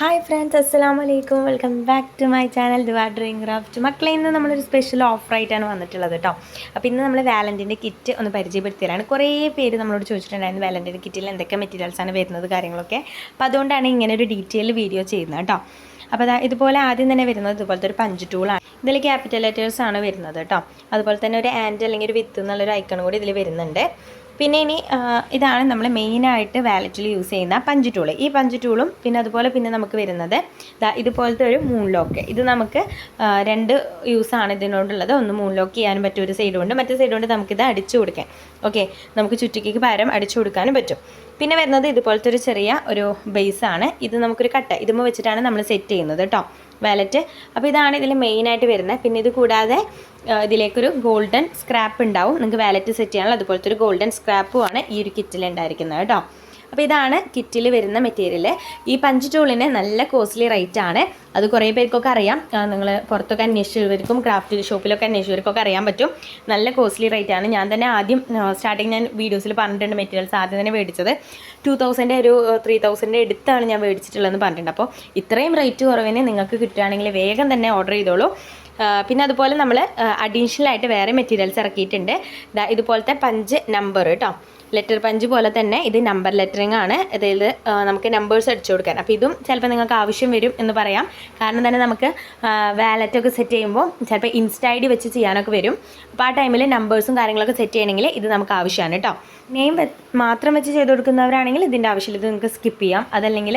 Hi friends അസ്സാം വലൈക്കും welcome back to my channel Dua dream craft മക്കളെ ഇന്ന് നമ്മളൊരു സ്പെഷ്യൽ ഓഫറായിട്ടാണ് വന്നിട്ടുള്ളത് കേട്ടോ അപ്പോൾ ഇന്ന് നമ്മൾ വാലന്റിന്റെ കിറ്റ് ഒന്ന് പരിചയപ്പെടുത്തിയതാണ്. കുറേ പേര് നമ്മളോട് ചോദിച്ചിട്ടുണ്ടായിരുന്നു വാലന്റിന്റെ കിറ്റിൽ എന്തൊക്കെ മെറ്റീരിയൽസാണ് വരുന്നത് കാര്യങ്ങളൊക്കെ. അപ്പോൾ അതുകൊണ്ടാണ് ഇങ്ങനെ ഒരു ഡീറ്റെയിൽ വീഡിയോ ചെയ്യുന്നത് കേട്ടോ അപ്പോൾ അതാ ഇതുപോലെ ആദ്യം തന്നെ വരുന്നത് ഇതുപോലത്തെ ഒരു പഞ്ച് ടൂളാണ് ഇതിൽ ക്യാപിറ്റൽ ലെറ്റേഴ്സ് ആണ് വരുന്നത് കേട്ടോ അതുപോലെ തന്നെ ഒരു ആൻഡ് അല്ലെങ്കിൽ ഒരു വിത്ത് എന്നുള്ളൊരു ഐക്കൺ കൂടി ഇതിൽ വരുന്നുണ്ട്. പിന്നെ ഇനി ഇതാണ് നമ്മൾ മെയിനായിട്ട് വാലറ്റിൽ യൂസ് ചെയ്യുന്ന പഞ്ച് ടൂൾ ഈ പഞ്ച് ടൂളും പിന്നെ അതുപോലെ പിന്നെ നമുക്ക് വരുന്നത് ഇതുപോലത്തെ ഒരു മൂൺ ലോക്ക്. ഇത് നമുക്ക് രണ്ട് യൂസാണ് ഇതിനോടുള്ളത്. ഒന്ന് മൂൺ ലോക്ക് ചെയ്യാനും പറ്റും ഒരു സൈഡ് കൊണ്ട്. മറ്റേ സൈഡ് കൊണ്ട് നമുക്കിത് അടിച്ചു കൊടുക്കാം ഓക്കെ നമുക്ക് ചുറ്റിക്കേക്ക് പകരം അടിച്ചു കൊടുക്കാനും പറ്റും. പിന്നെ വരുന്നത് ഇതുപോലത്തെ ഒരു ചെറിയ ഒരു ബേസാണ് ഇത് നമുക്കൊരു കട്ട. ഇതുമ്പോൾ വെച്ചിട്ടാണ് നമ്മൾ സെറ്റ് ചെയ്യുന്നത് കേട്ടോ വാലറ്റ് അപ്പോൾ ഇതാണ് ഇതിൽ മെയിനായിട്ട് വരുന്നത്. പിന്നെ ഇത് കൂടാതെ ഇതിലേക്കൊരു ഗോൾഡൻ സ്ക്രാപ്പ് ഉണ്ടാവും. നിങ്ങൾക്ക് വാലറ്റ് സെറ്റ് ചെയ്യാനുള്ള അതുപോലത്തെ ഒരു ഗോൾഡൻ സ്ക്രാപ്പും ആണ് ഈ ഒരു കിറ്റിൽ ഉണ്ടായിരിക്കുന്നത് കേട്ടോ. അപ്പോൾ ഇതാണ് കിറ്റിൽ വരുന്ന മെറ്റീരിയൽ ഈ പഞ്ച് ടൂളിന് നല്ല കോസ്റ്റ്ലി റേറ്റ് ആണ്. അത് കുറേ പേർക്കൊക്കെ അറിയാം. നിങ്ങൾ പുറത്തൊക്കെ അന്വേഷിച്ചവർക്കും ക്രാഫ്റ്റ് ഷോപ്പിലൊക്കെ അന്വേഷിച്ചവർക്കൊക്കെ അറിയാൻ പറ്റും. നല്ല കോസ്റ്റ്ലി റേറ്റ് ആണ്. ഞാൻ തന്നെ ആദ്യം സ്റ്റാർട്ടിങ് ഞാൻ വീഡിയോസിൽ പറഞ്ഞിട്ടുണ്ട് മെറ്റീരിയൽസ് ആദ്യം തന്നെ മേടിച്ചത്. ടു തൗസൻഡ് ഒരു ത്രീ തൗസൻഡ് എടുത്താണ് ഞാൻ മേടിച്ചിട്ടുള്ളതെന്ന് പറഞ്ഞിട്ടുണ്ട്. അപ്പോൾ ഇത്രയും റേറ്റ് കുറവിന് നിങ്ങൾക്ക് കിട്ടുകയാണെങ്കിൽ വേഗം തന്നെ ഓർഡർ ചെയ്തോളൂ. പിന്നെ അതുപോലെ നമ്മൾ അഡീഷണൽ ആയിട്ട് വേറെ മെറ്റീരിയൽസ് ഇറക്കിയിട്ടുണ്ട്. ഇതുപോലത്തെ പഞ്ച് നമ്പർ കേട്ടോ ലെറ്റർ പഞ്ച് പോലെ തന്നെ ഇത് നമ്പർ ലെറ്ററിംഗ് ആണ്. അതായത് നമുക്ക് നമ്പേഴ്സ് അടിച്ചു കൊടുക്കാൻ. അപ്പോൾ ഇതും ചിലപ്പോൾ നിങ്ങൾക്ക് ആവശ്യം വരും എന്ന് പറയാം. കാരണം തന്നെ നമുക്ക് വാലറ്റൊക്കെ സെറ്റ് ചെയ്യുമ്പോൾ ചിലപ്പോൾ ഇൻസ്റ്റ ഐ ഡി വെച്ച് ചെയ്യാനൊക്കെ വരും. അപ്പോൾ ആ ടൈമിൽ നമ്പേഴ്സും കാര്യങ്ങളൊക്കെ സെറ്റ് ചെയ്യണമെങ്കിൽ ഇത് നമുക്ക് ആവശ്യമാണ് കേട്ടോ. നെയിം മാത്രം വെച്ച് ചെയ്ത് കൊടുക്കുന്നവരാണെങ്കിൽ ഇതിന്റെ ആവശ്യമില്ല. ഇത് നിങ്ങൾക്ക് സ്കിപ്പ് ചെയ്യാം. അതല്ലെങ്കിൽ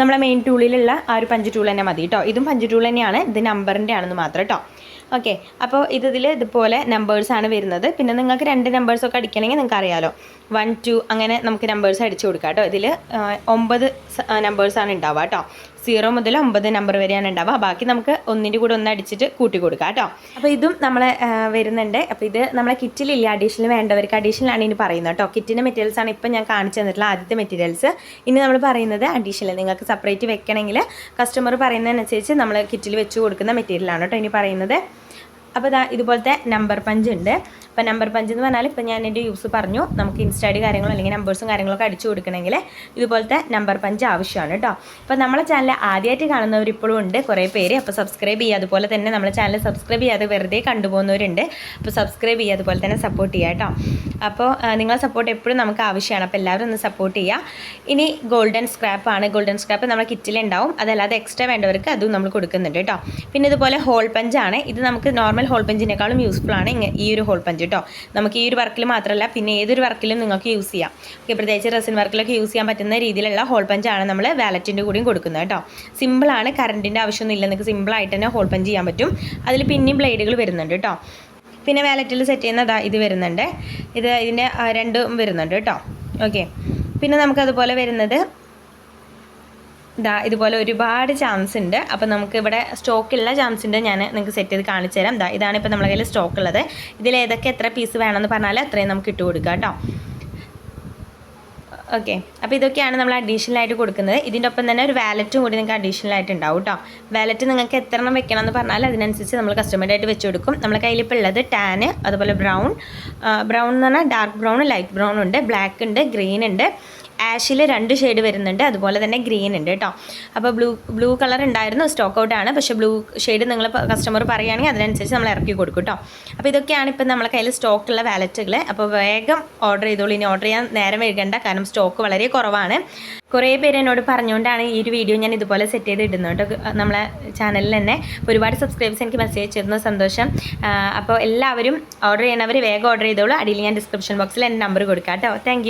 നമ്മളെ മെയിൻ ടൂളിലുള്ള ആ ഒരു പഞ്ച് ടൂൾ തന്നെ മതി കേട്ടോ. ഇതും പഞ്ച് ടൂൾ തന്നെയാണ്. ഇത് നമ്പറിന്റെ ആണെന്ന് മാത്രം കേട്ടോ. ഓക്കെ അപ്പോൾ ഇതിൽ ഇതുപോലെ നമ്പേഴ്സാണ് വരുന്നത്. പിന്നെ നിങ്ങൾക്ക് രണ്ട് നമ്പേഴ്സൊക്കെ അടിക്കണമെങ്കിൽ നിങ്ങൾക്ക് അറിയാലോ. വൺ ടു അങ്ങനെ നമുക്ക് നമ്പേഴ്സ് അടിച്ചു കൊടുക്കാം കേട്ടോ. ഇതിൽ ഒമ്പത് നമ്പേഴ്സാണ് ഉണ്ടാവുക കേട്ടോ. സീറോ മുതൽ ഒമ്പത് നമ്പർ വരെയാണ് ഉണ്ടാവുക. ബാക്കി നമുക്ക് ഒന്നിന്റെ കൂടെ ഒന്ന് അടിച്ചിട്ട് കൂട്ടി കൊടുക്കാം കേട്ടോ. അപ്പോൾ ഇതും നമ്മളെ ആ, വരുന്നുണ്ട്. അപ്പോൾ ഇത് നമ്മളെ കിറ്റിലില്ല അഡീഷണൽ വേണ്ടവർക്ക് അഡീഷണൽ ആണ് ഇനി പറയുന്നത് കേട്ടോ. കിറ്റിന്റെ മെറ്റീരിയൽസ് ആണ് ഇപ്പം ഞാൻ കാണിച്ചു തന്നിട്ടുള്ള ആദ്യത്തെ മെറ്റീരിയൽസ് ഇനി നമ്മൾ പറയുന്നത് അഡീഷണൽ നിങ്ങൾക്ക് സെപ്പറേറ്റ് വെക്കണമെങ്കിൽ കസ്റ്റമർ പറയുന്നതിനനുസരിച്ച് നമ്മൾ കിറ്റിൽ വെച്ച് കൊടുക്കുന്ന മെറ്റീരിയലാണ് കേട്ടോ ഇനി പറയുന്നത്. അപ്പോൾ ഇതുപോലത്തെ നമ്പർ പഞ്ച് ഉണ്ട്. അപ്പോൾ നമ്പർ പഞ്ച് എന്ന് പറഞ്ഞാൽ ഇപ്പം ഞാൻ എന്റെ യൂസ് പറഞ്ഞു. നമുക്ക് ഇൻസ്റ്റാഡി കാര്യങ്ങളോ അല്ലെങ്കിൽ നമ്പേഴ്സും കാര്യങ്ങളൊക്കെ അടിച്ചു കൊടുക്കണമെങ്കിൽ ഇതുപോലത്തെ നമ്പർ പഞ്ച് ആവശ്യമാണ് കേട്ടോ. അപ്പോൾ നമ്മളെ ചാനൽ ആദ്യമായിട്ട് കാണുന്നവർ ഇപ്പോഴും ഉണ്ട് കുറേ പേര്. അപ്പോൾ സബ്സ്ക്രൈബ് ചെയ്യുക. അതുപോലെ തന്നെ നമ്മളെ ചാനൽ സബ്സ്ക്രൈബ് ചെയ്യാതെ വെറുതെ കണ്ടുപോകുന്നവരുണ്ട്. അപ്പോൾ സബ്സ്ക്രൈബ് ചെയ്യുക. അതുപോലെ തന്നെ സപ്പോർട്ട് ചെയ്യുക കേട്ടോ. അപ്പോൾ നിങ്ങളെ സപ്പോർട്ട് എപ്പോഴും നമുക്ക് ആവശ്യമാണ്. അപ്പോൾ എല്ലാവരും ഒന്ന് സപ്പോർട്ട് ചെയ്യുക. ഇനി ഗോൾഡൻ സ്ക്രാപ്പ് ആണ്. ഗോൾഡൻ സ്ക്രാപ്പ് നമ്മുടെ കിറ്റിലുണ്ടാവും അതല്ലാതെ എക്സ്ട്രാ വേണ്ടവർക്ക് അതും നമ്മൾ കൊടുക്കുന്നുണ്ട് കേട്ടോ. പിന്നെ ഇതുപോലെ ഹോൾ പഞ്ചാണ് ഇത് നമുക്ക് നോർമൽ ഹോൾ പഞ്ചിനേക്കാളും യൂസ്ഫുൾ ആണ്. ഈ ഒരു ഹോൾ പഞ്ച് കേട്ടോ നമുക്ക് ഈ ഒരു വർക്കിൽ മാത്രമല്ല പിന്നെ ഏതൊരു വർക്കിലും നിങ്ങൾക്ക് യൂസ് ചെയ്യാം. ഓക്കെ പ്രത്യേകിച്ച് റെസിൻ വർക്കിലൊക്കെ യൂസ് ചെയ്യാൻ പറ്റുന്ന രീതിയിലുള്ള ഹോൾ പഞ്ചാണ് നമ്മൾ വാലറ്റിന്റെ കൂടിയും കൊടുക്കുന്നത് കേട്ടോ സിമ്പിളാണ് കറണ്ടിന്റെ ആവശ്യമൊന്നുമില്ല നിങ്ങൾക്ക് സിമ്പിളായിട്ട് തന്നെ ഹോൾ പഞ്ച് ചെയ്യാൻ പറ്റും. അതിൽ പിന്നെയും ബ്ലേഡുകൾ വരുന്നുണ്ട് കേട്ടോ പിന്നെ വാലറ്റിൽ സെറ്റ് ചെയ്യുന്നതാ ഇത് വരുന്നുണ്ട്. ഇത് ഇതിന്റെ രണ്ടും വരുന്നുണ്ട് കേട്ടോ ഓക്കെ പിന്നെ നമുക്കതുപോലെ വരുന്നത് ഇതാ ഇതുപോലെ ഒരുപാട് ചാൻസ് ഉണ്ട്. അപ്പോൾ നമുക്ക് ഇവിടെ സ്റ്റോക്ക് സ്റ്റോക്കുള്ള ചാൻസ് ഉണ്ട്. ഞാൻ നിങ്ങൾക്ക് സെറ്റ് ചെയ്ത് കാണിച്ചു തരാം. ഇതാ ഇതാണ് ഇപ്പോൾ നമ്മളെ കയ്യിൽ സ്റ്റോക്ക് ഉള്ളത്. ഇതിൽ ഏതൊക്കെ എത്ര പീസ് വേണമെന്ന് പറഞ്ഞാൽ അത്രയും നമുക്ക് ഇട്ട് കൊടുക്കാം കേട്ടോ. ഓക്കെ അപ്പോൾ ഇതൊക്കെയാണ് നമ്മൾ അഡീഷണൽ ആയിട്ട് കൊടുക്കുന്നത്. ഇതിന്റെ ഒപ്പം തന്നെ ഒരു വാലറ്റും കൂടി നിങ്ങൾക്ക് അഡീഷണൽ ആയിട്ട് ഉണ്ടാവും കേട്ടോ. വാലറ്റ് നിങ്ങൾക്ക് എത്ര എണ്ണം വെക്കണം എന്ന് പറഞ്ഞാൽ അതിനനുസരിച്ച് നമ്മൾ കസ്റ്റമറായിട്ട് വെച്ച് കൊടുക്കും. നമ്മളെ കയ്യിൽ ഇപ്പോൾ ഉള്ളത് ടാന് അതുപോലെ ബ്രൗൺ ബ്രൗൺ എന്ന് പറഞ്ഞാൽ ഡാർക്ക് ബ്രൗൺ ലൈറ്റ് ബ്രൗൺ ഉണ്ട്. ബ്ലാക്ക് ഉണ്ട് ഗ്രീൻ ഉണ്ട്. ആഷിൽ രണ്ട് ഷെയ്ഡ് വരുന്നുണ്ട് അതുപോലെ തന്നെ ഗ്രീൻ ഉണ്ട് കേട്ടോ. അപ്പോൾ ബ്ലൂ ബ്ലൂ കളർ ഉണ്ടായിരുന്നു സ്റ്റോക്ക് ഔട്ടാണ് പക്ഷേ ബ്ലൂ ഷെയ്ഡ് നിങ്ങൾ കസ്റ്റമർ പറയുകയാണെങ്കിൽ അതിനനുസരിച്ച് നമ്മൾ ഇറക്കി കൊടുക്കും കേട്ടോ. അപ്പോൾ ഇതൊക്കെയാണ് ഇപ്പം നമ്മളെ കയ്യിൽ സ്റ്റോക്കുള്ള വാലറ്റുകൾ അപ്പോൾ വേഗം ഓർഡർ ചെയ്തോളൂ. ഇനി ഓർഡർ ചെയ്യാൻ നേരം വൈകേണ്ട കാരണം സ്റ്റോക്ക് വളരെ കുറവാണ്. കുറേ പേര് എന്നോട് പറഞ്ഞുകൊണ്ടാണ് ഈ ഒരു വീഡിയോ ഞാൻ ഇതുപോലെ സെറ്റ് ചെയ്ത് ഇടുന്നത് കേട്ടോ. നമ്മളെ ചാനലിൽ തന്നെ ഒരുപാട് സബ്സ്ക്രൈബേഴ്സ് എനിക്ക് മെസ്സേജ് ചെയ്തിരുന്നു സന്തോഷം. അപ്പോൾ എല്ലാവരും ഓർഡർ ചെയ്യണവർ വേഗം ഓർഡർ ചെയ്തോളൂ. അടിയിൽ ഞാൻ ഡിസ്ക്രിപ്ഷൻ ബോക്സിൽ എന്റെ നമ്പർ കൊടുക്കാം കേട്ടോ. താങ്ക്